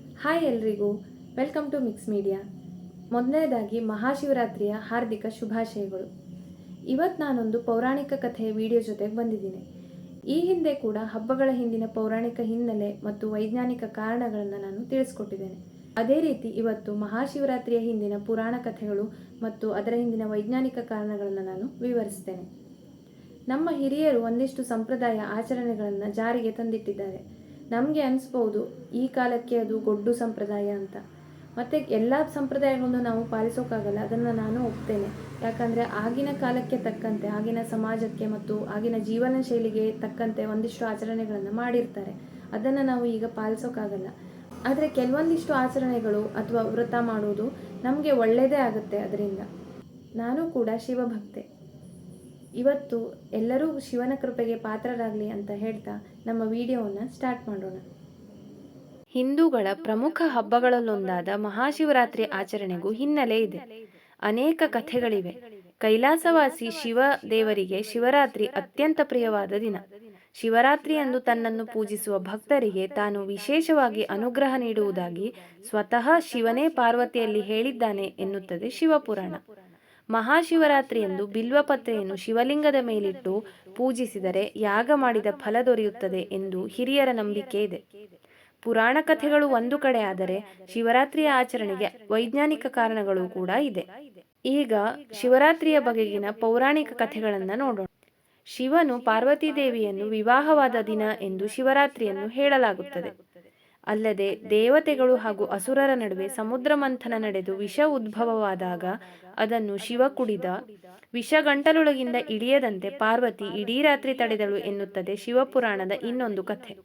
Hi ಎಲ್ರಿಗೂ. Welcome to mix media. ಮೊದಲನೇದಾಗಿ ಮಹಾಶಿವರಾತ್ರಿಯ ಹಾರ್ದಿಕ ಶುಭಾಶಯಗಳು. ಇವತ್ತು ನಾನೊಂದು ಪೌರಾಣಿಕ ಕಥೆಯ ವಿಡಿಯೋ ಜೊತೆಗೆ ಬಂದಿದ್ದೀನಿ. ಈ ಹಿಂದೆ ಕೂಡ ಹಬ್ಬಗಳ ಹಿಂದಿನ ಪೌರಾಣಿಕ ಹಿನ್ನೆಲೆ ಮತ್ತು ವೈಜ್ಞಾನಿಕ ಕಾರಣಗಳನ್ನು ನಾನು ತಿಳಿಸ್ಕೊಟ್ಟಿದ್ದೇನೆ. ಅದೇ ರೀತಿ ಇವತ್ತು ಮಹಾಶಿವರಾತ್ರಿಯ ಹಿಂದಿನ ಪುರಾಣ ಕಥೆಗಳು ಮತ್ತು ಅದರ ಹಿಂದಿನ ವೈಜ್ಞಾನಿಕ ಕಾರಣಗಳನ್ನು ನಾನು ವಿವರಿಸ್ತೇನೆ. ನಮ್ಮ ಹಿರಿಯರು ಒಂದಿಷ್ಟು ಸಂಪ್ರದಾಯ ಆಚರಣೆಗಳನ್ನು ಜಾರಿಗೆ ತಂದಿಟ್ಟಿದ್ದಾರೆ. ನಮಗೆ ಅನಿಸ್ಬೋದು, ಈ ಕಾಲಕ್ಕೆ ಅದು ಗೊಡ್ಡು ಸಂಪ್ರದಾಯ ಅಂತ. ಮತ್ತು ಎಲ್ಲ ಸಂಪ್ರದಾಯಗಳನ್ನು ನಾವು ಪಾಲಿಸೋಕ್ಕಾಗಲ್ಲ ಅದನ್ನು ನಾನು ಒಪ್ತೇನೆ. ಯಾಕಂದರೆ ಆಗಿನ ಕಾಲಕ್ಕೆ ತಕ್ಕಂತೆ, ಆಗಿನ ಸಮಾಜಕ್ಕೆ ಮತ್ತು ಆಗಿನ ಜೀವನ ಶೈಲಿಗೆ ತಕ್ಕಂತೆ ಒಂದಿಷ್ಟು ಆಚರಣೆಗಳನ್ನು ಮಾಡಿರ್ತಾರೆ. ಅದನ್ನು ನಾವು ಈಗ ಪಾಲಿಸೋಕ್ಕಾಗಲ್ಲ ಆದರೆ ಕೆಲವೊಂದಿಷ್ಟು ಆಚರಣೆಗಳು ಅಥವಾ ವ್ರತ ಮಾಡೋದು ನಮಗೆ ಒಳ್ಳೆಯದೇ ಆಗುತ್ತೆ ಅದರಿಂದ. ನಾನು ಕೂಡ ಶಿವಭಕ್ತೆ. ಇವತ್ತು ಎಲ್ಲರೂ ಶಿವನ ಕೃಪೆಗೆ ಪಾತ್ರರಾಗಲಿ ಅಂತ ಹೇಳ್ತಾ ನಮ್ಮ ವಿಡಿಯೋವನ್ನು ಸ್ಟಾರ್ಟ್ ಮಾಡೋಣ. ಹಿಂದೂಗಳ ಪ್ರಮುಖ ಹಬ್ಬಗಳಲ್ಲೊಂದಾದ ಮಹಾಶಿವರಾತ್ರಿ ಆಚರಣೆಗೂ ಹಿನ್ನೆಲೆ ಇದೆ. ಅನೇಕ ಕಥೆಗಳಿವೆ. ಕೈಲಾಸವಾಸಿ ಶಿವ ದೇವರಿಗೆ ಶಿವರಾತ್ರಿ ಅತ್ಯಂತ ಪ್ರಿಯವಾದ ದಿನ. ಶಿವರಾತ್ರಿಯಂದು ತನ್ನನ್ನು ಪೂಜಿಸುವ ಭಕ್ತರಿಗೆ ತಾನು ವಿಶೇಷವಾಗಿ ಅನುಗ್ರಹ ನೀಡುವುದಾಗಿ ಸ್ವತಃ ಶಿವನೇ ಪಾರ್ವತಿಯಲ್ಲಿ ಹೇಳಿದ್ದಾನೆ ಎನ್ನುತ್ತದೆ ಶಿವಪುರಾಣ. ಮಹಾಶಿವರಾತ್ರಿಯಂದು ಬಿಲ್ವಪತ್ರೆಯನ್ನು ಶಿವಲಿಂಗದ ಮೇಲಿಟ್ಟು ಪೂಜಿಸಿದರೆ ಯಾಗ ಮಾಡಿದ ಫಲ ದೊರೆಯುತ್ತದೆ ಎಂದು ಹಿರಿಯರ ನಂಬಿಕೆ ಇದೆ. ಪುರಾಣ ಕಥೆಗಳು ಒಂದು ಕಡೆ ಆದರೆ ಶಿವರಾತ್ರಿಯ ಆಚರಣೆಗೆ ವೈಜ್ಞಾನಿಕ ಕಾರಣಗಳು ಕೂಡ ಇದೆ. ಈಗ ಶಿವರಾತ್ರಿಯ ಬಗೆಗಿನ ಪೌರಾಣಿಕ ಕಥೆಗಳನ್ನು ನೋಡೋಣ. ಶಿವನು ಪಾರ್ವತಿ ದೇವಿಯನ್ನು ವಿವಾಹವಾದ ದಿನ ಎಂದು ಶಿವರಾತ್ರಿಯನ್ನು ಹೇಳಲಾಗುತ್ತದೆ. ಅಲ್ಲದೆ ದೇವತೆಗಳು ಹಾಗೂ ಅಸುರರ ನಡುವೆ ಸಮುದ್ರ ಮಂಥನ ನಡೆದು ವಿಷ ಉದ್ಭವವಾದಾಗ ಅದನ್ನು ಶಿವ ಕುಡಿದ. ವಿಷ ಗಂಟಲೊಳಗಿಂದ ಇಳಿಯದಂತೆ ಪಾರ್ವತಿ ಇಡೀ ರಾತ್ರಿ ತಡೆದಳು ಎನ್ನುತ್ತದೆ ಶಿವಪುರಾಣದ ಇನ್ನೊಂದು ಕಥೆ.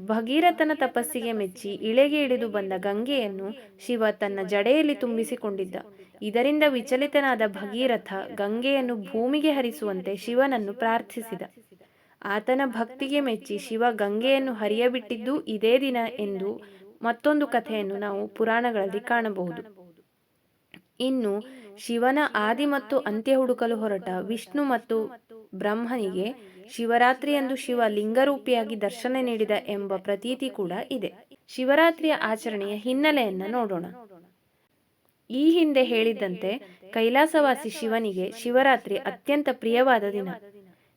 ಭಗೀರಥನ ತಪಸ್ಸಿಗೆ ಮೆಚ್ಚಿ ಇಳೆಗೆ ಇಳಿದು ಬಂದ ಗಂಗೆಯನ್ನು ಶಿವ ತನ್ನ ಜಡೆಯಲ್ಲಿ ತುಂಬಿಸಿಕೊಂಡಿದ್ದ. ಇದರಿಂದ ವಿಚಲಿತನಾದ ಭಗೀರಥ ಗಂಗೆಯನ್ನು ಭೂಮಿಗೆ ಹರಿಸುವಂತೆ ಶಿವನನ್ನು ಪ್ರಾರ್ಥಿಸಿದ. ಆತನ ಭಕ್ತಿಗೆ ಮೆಚ್ಚಿ ಶಿವ ಗಂಗೆಯನ್ನು ಹರಿಯಬಿಟ್ಟಿದ್ದು ಇದೇ ದಿನ ಎಂದು ಮತ್ತೊಂದು ಕಥೆಯನ್ನು ನಾವು ಪುರಾಣಗಳಲ್ಲಿ ಕಾಣಬಹುದು. ಇನ್ನು ಶಿವನ ಆದಿ ಮತ್ತು ಅಂತ್ಯ ಹುಡುಕಲು ಹೊರಟ ವಿಷ್ಣು ಮತ್ತು ಬ್ರಹ್ಮನಿಗೆ ಶಿವರಾತ್ರಿಯಂದು ಶಿವ ಲಿಂಗರೂಪಿಯಾಗಿ ದರ್ಶನ ನೀಡಿದ ಎಂಬ ಪ್ರತೀತಿ ಕೂಡ ಇದೆ. ಶಿವರಾತ್ರಿಯ ಆಚರಣೆಯ ಹಿನ್ನೆಲೆಯನ್ನ ನೋಡೋಣ. ಈ ಹಿಂದೆ ಹೇಳಿದ್ದಂತೆ ಕೈಲಾಸವಾಸಿ ಶಿವನಿಗೆ ಶಿವರಾತ್ರಿ ಅತ್ಯಂತ ಪ್ರಿಯವಾದ ದಿನ.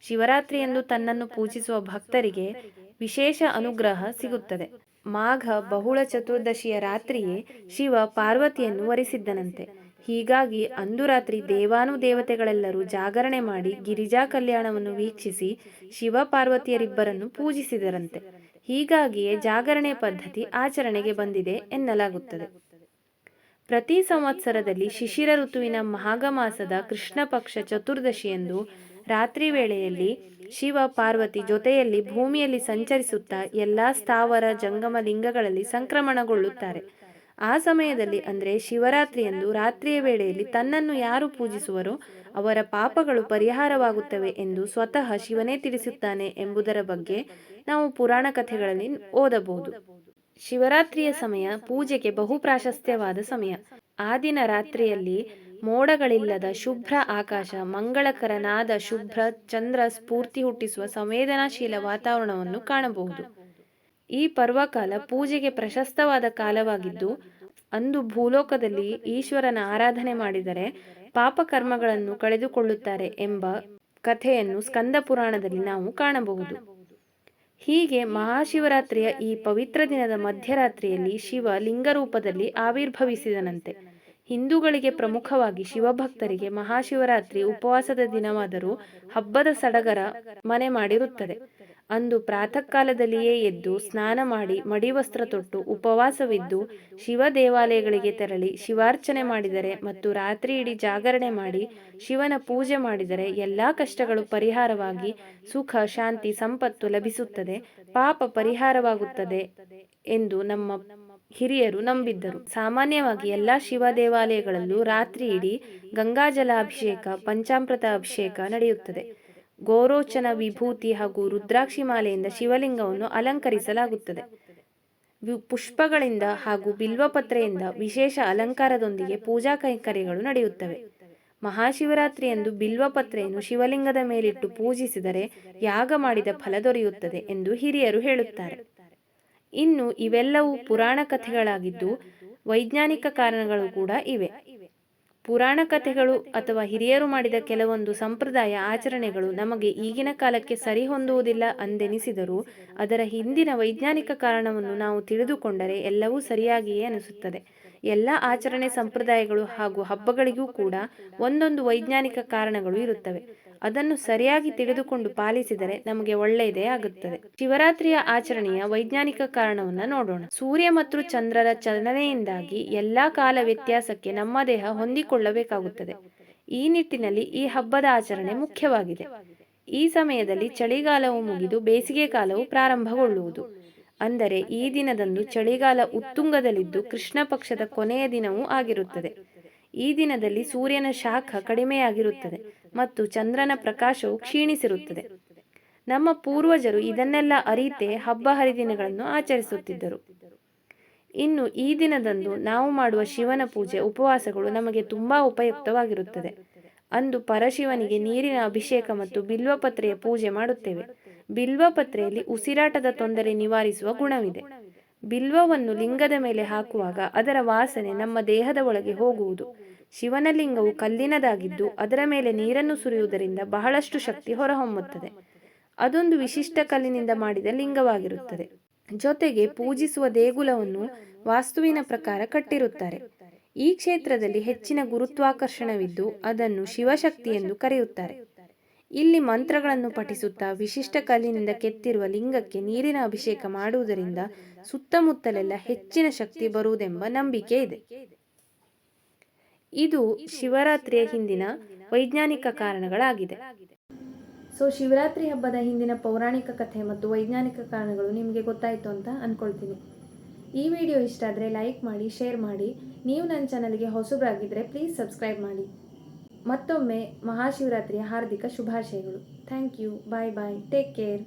ಶಿವರಾತ್ರಿಯಂದು ತನ್ನನ್ನು ಪೂಜಿಸುವ ಭಕ್ತರಿಗೆ ವಿಶೇಷ ಅನುಗ್ರಹ ಸಿಗುತ್ತದೆ. ಮಾಘ ಬಹುಳ ಚತುರ್ದಶಿಯ ರಾತ್ರಿಯೇ ಶಿವ ಪಾರ್ವತಿಯನ್ನು ವರಿಸಿದ್ದನಂತೆ. ಹೀಗಾಗಿ ಅಂದು ರಾತ್ರಿ ದೇವಾನುದೇವತೆಗಳೆಲ್ಲರೂ ಜಾಗರಣೆ ಮಾಡಿ ಗಿರಿಜಾ ಕಲ್ಯಾಣವನ್ನು ವೀಕ್ಷಿಸಿ ಶಿವ ಪಾರ್ವತಿಯರಿಬ್ಬರನ್ನು ಪೂಜಿಸಿದರಂತೆ. ಹೀಗಾಗಿಯೇ ಜಾಗರಣೆ ಪದ್ಧತಿ ಆಚರಣೆಗೆ ಬಂದಿದೆ ಎನ್ನಲಾಗುತ್ತದೆ. ಪ್ರತಿ ಸಂವತ್ಸರದಲ್ಲಿ ಶಿಶಿರ ಋತುವಿನ ಮಾಘ ಮಾಸದ ಕೃಷ್ಣ ಪಕ್ಷ ಚತುರ್ದಶಿಯಂದು ರಾತ್ರಿ ವೇಳೆಯಲ್ಲಿ ಶಿವ ಪಾರ್ವತಿ ಜೊತೆಯಲ್ಲಿ ಭೂಮಿಯಲ್ಲಿ ಸಂಚರಿಸುತ್ತಾ ಎಲ್ಲಾ ಸ್ಥಾವರ ಜಂಗಮ ಲಿಂಗಗಳಲ್ಲಿ ಸಂಕ್ರಮಣಗೊಳ್ಳುತ್ತಾರೆ. ಆ ಸಮಯದಲ್ಲಿ ಅಂದರೆ ಶಿವರಾತ್ರಿಯಂದು ರಾತ್ರಿಯ ವೇಳೆಯಲ್ಲಿ ತನ್ನನ್ನು ಯಾರು ಪೂಜಿಸುವರೋ ಅವರ ಪಾಪಗಳು ಪರಿಹಾರವಾಗುತ್ತವೆ ಎಂದು ಸ್ವತಃ ಶಿವನೇ ತಿಳಿಸುತ್ತಾನೆ ಎಂಬುದರ ಬಗ್ಗೆ ನಾವು ಪುರಾಣ ಕಥೆಗಳಲ್ಲಿ ಓದಬಹುದು. ಶಿವರಾತ್ರಿಯ ಸಮಯ ಪೂಜೆಗೆ ಬಹು ಪ್ರಾಶಸ್ತ್ಯವಾದ ಸಮಯ. ಆ ದಿನ ರಾತ್ರಿಯಲ್ಲಿ ಮೋಡಗಳಿಲ್ಲದ ಶುಭ್ರ ಆಕಾಶ, ಮಂಗಳಕರನಾದ ಶುಭ್ರ ಚಂದ್ರ ಸ್ಫೂರ್ತಿ ಹುಟ್ಟಿಸುವ ಸಂವೇದನಾಶೀಲ ವಾತಾವರಣವನ್ನು ಕಾಣಬಹುದು. ಈ ಪರ್ವಕಾಲ ಪೂಜೆಗೆ ಪ್ರಶಸ್ತವಾದ ಕಾಲವಾಗಿದ್ದು, ಅಂದು ಭೂಲೋಕದಲ್ಲಿ ಈಶ್ವರನ ಆರಾಧನೆ ಮಾಡಿದರೆ ಪಾಪಕರ್ಮಗಳನ್ನು ಕಳೆದುಕೊಳ್ಳುತ್ತಾರೆ ಎಂಬ ಕಥೆಯನ್ನು ಸ್ಕಂದ ಪುರಾಣದಲ್ಲಿ ನಾವು ಕಾಣಬಹುದು. ಹೀಗೆ ಮಹಾಶಿವರಾತ್ರಿಯ ಈ ಪವಿತ್ರ ದಿನದ ಮಧ್ಯರಾತ್ರಿಯಲ್ಲಿ ಶಿವ ಲಿಂಗರೂಪದಲ್ಲಿ ಆವಿರ್ಭವಿಸಿದನಂತೆ. ಹಿಂದೂಗಳಿಗೆ ಪ್ರಮುಖವಾಗಿ ಶಿವಭಕ್ತರಿಗೆ ಮಹಾಶಿವರಾತ್ರಿ ಉಪವಾಸದ ದಿನವಾದರೂ ಹಬ್ಬದ ಸಡಗರ ಮನೆ ಮಾಡಿರುತ್ತದೆ. ಅಂದು ಪ್ರಾತಃ ಕಾಲದಲ್ಲಿಯೇ ಎದ್ದು ಸ್ನಾನ ಮಾಡಿ ಮಡಿವಸ್ತ್ರ ತೊಟ್ಟು ಉಪವಾಸವಿದ್ದು ಶಿವ ದೇವಾಲಯಗಳಿಗೆ ತೆರಳಿ ಶಿವಾರ್ಚನೆ ಮಾಡಿದರೆ ಮತ್ತು ರಾತ್ರಿ ಇಡೀ ಜಾಗರಣೆ ಮಾಡಿ ಶಿವನ ಪೂಜೆ ಮಾಡಿದರೆ ಎಲ್ಲಾ ಕಷ್ಟಗಳು ಪರಿಹಾರವಾಗಿ ಸುಖ, ಶಾಂತಿ, ಸಂಪತ್ತು ಲಭಿಸುತ್ತದೆ. ಪಾಪ ಪರಿಹಾರವಾಗುತ್ತದೆ ಎಂದು ನಮ್ಮ ಹಿರಿಯರು ನಂಬಿದ್ದರು. ಸಾಮಾನ್ಯವಾಗಿ ಎಲ್ಲ ಶಿವ ದೇವಾಲಯಗಳಲ್ಲೂ ರಾತ್ರಿ ಇಡೀ ಗಂಗಾಜಲಾಭಿಷೇಕ, ಪಂಚಾಮೃತ ಅಭಿಷೇಕ ನಡೆಯುತ್ತದೆ. ಗೋರೋಚನ ವಿಭೂತಿ ಹಾಗೂ ರುದ್ರಾಕ್ಷಿ ಮಾಲೆಯಿಂದ ಶಿವಲಿಂಗವನ್ನು ಅಲಂಕರಿಸಲಾಗುತ್ತದೆ. ಪುಷ್ಪಗಳಿಂದ ಹಾಗೂ ಬಿಲ್ವಪತ್ರೆಯಿಂದ ವಿಶೇಷ ಅಲಂಕಾರದೊಂದಿಗೆ ಪೂಜಾ ಕೈಂಕರ್ಯಗಳು ನಡೆಯುತ್ತವೆ. ಮಹಾಶಿವರಾತ್ರಿಯಂದು ಬಿಲ್ವಪತ್ರೆಯನ್ನು ಶಿವಲಿಂಗದ ಮೇಲಿಟ್ಟು ಪೂಜಿಸಿದರೆ ಯಾಗ ಮಾಡಿದ ಫಲ ದೊರೆಯುತ್ತದೆ ಎಂದು ಹಿರಿಯರು ಹೇಳುತ್ತಾರೆ. ಇನ್ನು ಇವೆಲ್ಲವೂ ಪುರಾಣ ಕಥೆಗಳಾಗಿದ್ದು ವೈಜ್ಞಾನಿಕ ಕಾರಣಗಳು ಕೂಡ ಇವೆ. ಪುರಾಣ ಕಥೆಗಳು ಅಥವಾ ಹಿರಿಯರು ಮಾಡಿದ ಕೆಲವೊಂದು ಸಂಪ್ರದಾಯ ಆಚರಣೆಗಳು ನಮಗೆ ಈಗಿನ ಕಾಲಕ್ಕೆ ಸರಿ ಹೊಂದುವುದಿಲ್ಲ ಅಂದೆನಿಸಿದರೂ ಅದರ ಹಿಂದಿನ ವೈಜ್ಞಾನಿಕ ಕಾರಣವನ್ನು ನಾವು ತಿಳಿದುಕೊಂಡರೆ ಎಲ್ಲವೂ ಸರಿಯಾಗಿಯೇ ಅನಿಸುತ್ತದೆ. ಎಲ್ಲ ಆಚರಣೆ ಸಂಪ್ರದಾಯಗಳು ಹಾಗೂ ಹಬ್ಬಗಳಿಗೂ ಕೂಡ ಒಂದೊಂದು ವೈಜ್ಞಾನಿಕ ಕಾರಣಗಳು ಇರುತ್ತವೆ. ಅದನ್ನು ಸರಿಯಾಗಿ ತಿಳಿದುಕೊಂಡು ಪಾಲಿಸಿದರೆ ನಮಗೆ ಒಳ್ಳೆಯದೇ ಆಗುತ್ತದೆ. ಶಿವರಾತ್ರಿಯ ಆಚರಣೆಯ ವೈಜ್ಞಾನಿಕ ಕಾರಣವನ್ನ ನೋಡೋಣ. ಸೂರ್ಯ ಮತ್ತು ಚಂದ್ರರ ಚಲನೆಯಿಂದಾಗಿ ಎಲ್ಲಾ ಕಾಲ ವ್ಯತ್ಯಾಸಕ್ಕೆ ನಮ್ಮ ದೇಹ ಹೊಂದಿಕೊಳ್ಳಬೇಕಾಗುತ್ತದೆ. ಈ ನಿಟ್ಟಿನಲ್ಲಿ ಈ ಹಬ್ಬದ ಆಚರಣೆ ಮುಖ್ಯವಾಗಿದೆ. ಈ ಸಮಯದಲ್ಲಿ ಚಳಿಗಾಲವು ಮುಗಿದು ಬೇಸಿಗೆ ಕಾಲವು ಪ್ರಾರಂಭಗೊಳ್ಳುವುದು. ಅಂದರೆ ಈ ದಿನದಂದು ಚಳಿಗಾಲ ಉತ್ತುಂಗದಲ್ಲಿದ್ದು ಕೃಷ್ಣ ಪಕ್ಷದ ಕೊನೆಯ ದಿನವೂ ಆಗಿರುತ್ತದೆ. ಈ ದಿನದಲ್ಲಿ ಸೂರ್ಯನ ಶಾಖ ಕಡಿಮೆಯಾಗಿರುತ್ತದೆ ಮತ್ತು ಚಂದ್ರನ ಪ್ರಕಾಶವು ಕ್ಷೀಣಿಸಿರುತ್ತದೆ. ನಮ್ಮ ಪೂರ್ವಜರು ಇದನ್ನೆಲ್ಲ ಅರಿತೆ ಹಬ್ಬ ಹರಿದಿನಗಳನ್ನು ಆಚರಿಸುತ್ತಿದ್ದರು. ಇನ್ನು ಈ ದಿನದಂದು ನಾವು ಮಾಡುವ ಶಿವನ ಪೂಜೆ ಉಪವಾಸಗಳು ನಮಗೆ ತುಂಬಾ ಉಪಯುಕ್ತವಾಗಿರುತ್ತದೆ. ಅಂದು ಪರಶಿವನಿಗೆ ನೀರಿನ ಅಭಿಷೇಕ ಮತ್ತು ಬಿಲ್ವಪತ್ರೆಯ ಪೂಜೆ ಮಾಡುತ್ತೇವೆ. ಬಿಲ್ವಪತ್ರೆಯಲ್ಲಿ ಉಸಿರಾಟದ ತೊಂದರೆ ನಿವಾರಿಸುವ ಗುಣವಿದೆ. ಬಿಲ್ವವನ್ನು ಲಿಂಗದ ಮೇಲೆ ಹಾಕುವಾಗ ಅದರ ವಾಸನೆ ನಮ್ಮ ದೇಹದ ಒಳಗೆ ಹೋಗುವುದು. ಶಿವನ ಲಿಂಗವು ಕಲ್ಲಿನದಾಗಿದ್ದು ಅದರ ಮೇಲೆ ನೀರನ್ನು ಸುರಿಯುವುದರಿಂದ ಬಹಳಷ್ಟು ಶಕ್ತಿ ಹೊರಹೊಮ್ಮುತ್ತದೆ. ಅದೊಂದು ವಿಶಿಷ್ಟ ಕಲ್ಲಿನಿಂದ ಮಾಡಿದ ಲಿಂಗವಾಗಿರುತ್ತದೆ. ಜೊತೆಗೆ ಪೂಜಿಸುವ ದೇಗುಲವನ್ನು ವಾಸ್ತುವಿನ ಪ್ರಕಾರ ಕಟ್ಟಿರುತ್ತಾರೆ. ಈ ಕ್ಷೇತ್ರದಲ್ಲಿ ಹೆಚ್ಚಿನ ಗುರುತ್ವಾಕರ್ಷಣವಿದ್ದು ಅದನ್ನು ಶಿವಶಕ್ತಿ ಎಂದು ಕರೆಯುತ್ತಾರೆ. ಇಲ್ಲಿ ಮಂತ್ರಗಳನ್ನು ಪಠಿಸುತ್ತಾ ವಿಶಿಷ್ಟ ಕಲ್ಲಿನಿಂದ ಕೆತ್ತಿರುವ ಲಿಂಗಕ್ಕೆ ನೀರಿನ ಅಭಿಷೇಕ ಮಾಡುವುದರಿಂದ ಸುತ್ತಮುತ್ತಲೆಲ್ಲ ಹೆಚ್ಚಿನ ಶಕ್ತಿ ಬರುವುದೆಂಬ ನಂಬಿಕೆ ಇದೆ. ಇದು ಶಿವರಾತ್ರಿಯ ಹಿಂದಿನ ವೈಜ್ಞಾನಿಕ ಕಾರಣಗಳಾಗಿದೆ. ಸೊ ಶಿವರಾತ್ರಿ ಹಬ್ಬದ ಹಿಂದಿನ ಪೌರಾಣಿಕ ಕಥೆ ಮತ್ತು ವೈಜ್ಞಾನಿಕ ಕಾರಣಗಳು ನಿಮಗೆ ಗೊತ್ತಾಯಿತು ಅಂತ ಅಂದ್ಕೊಳ್ತೀನಿ ಈ ವಿಡಿಯೋ ಇಷ್ಟ ಆದರೆ ಲೈಕ್ ಮಾಡಿ, ಶೇರ್ ಮಾಡಿ. ನೀವು ನನ್ನ ಚಾನಲ್ಗೆ ಹೊಸಬರಾಗಿದ್ದರೆ ಪ್ಲೀಸ್ ಸಬ್ಸ್ಕ್ರೈಬ್ ಮಾಡಿ. ಮತ್ತೊಮ್ಮೆ ಮಹಾಶಿವರಾತ್ರಿಯ ಹಾರ್ದಿಕ ಶುಭಾಶಯಗಳು. Thank you bye bye take care